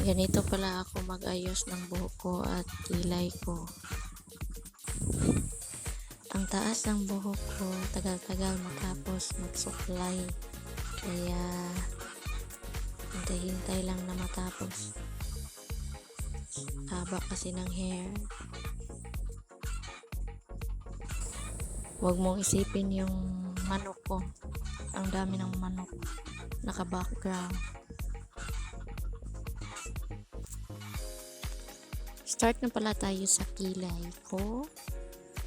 Ganito pala ako mag-ayos ng buhok ko at kilay ko. Ang taas ng buhok ko, tagal-tagal matapos magsuklay. Kaya, hintay-hintay lang na matapos. Haba kasi ng hair. Huwag mong isipin yung manok ko. Ang dami ng manok. Naka-background. Start na pala tayo sa kilay ko.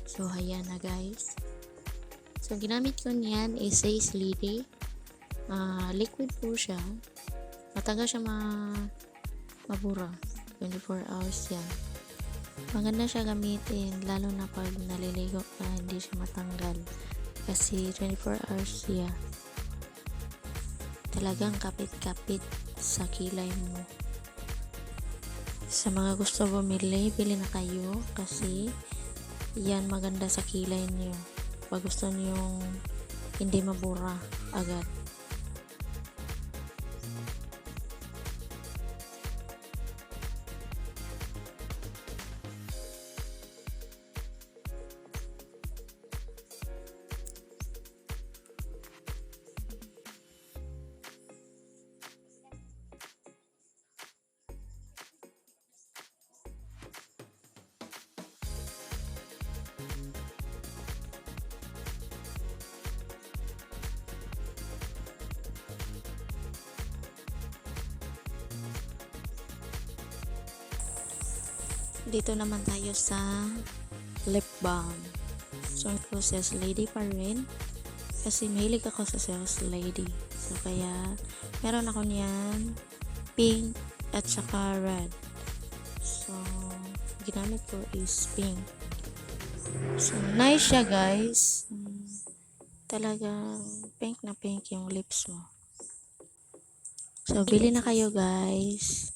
So, ayan na guys. So, ginamit ko niyan is Ace Lady. Ah, liquid po siya. Matagal siya ma mabura. 24 hours yan. Maganda siya gamitin, lalo na pag naliligo ka, hindi siya matanggal. Kasi 24 hours siya. Talagang kapit-kapit sa kilay mo. Sa mga gusto bumili, bili na kayo kasi yan maganda sa kilay niyo. Pag gusto niyo hindi mabura agad. Dito naman tayo sa lip balm. So, ang process lady pa rin. Kasi mahilig ako sa sales lady. So, kaya meron ako niyan pink at saka red. So, ginamit ko is pink. So, nice siya guys. Talagang pink na pink yung lips mo. So, bili na kayo guys.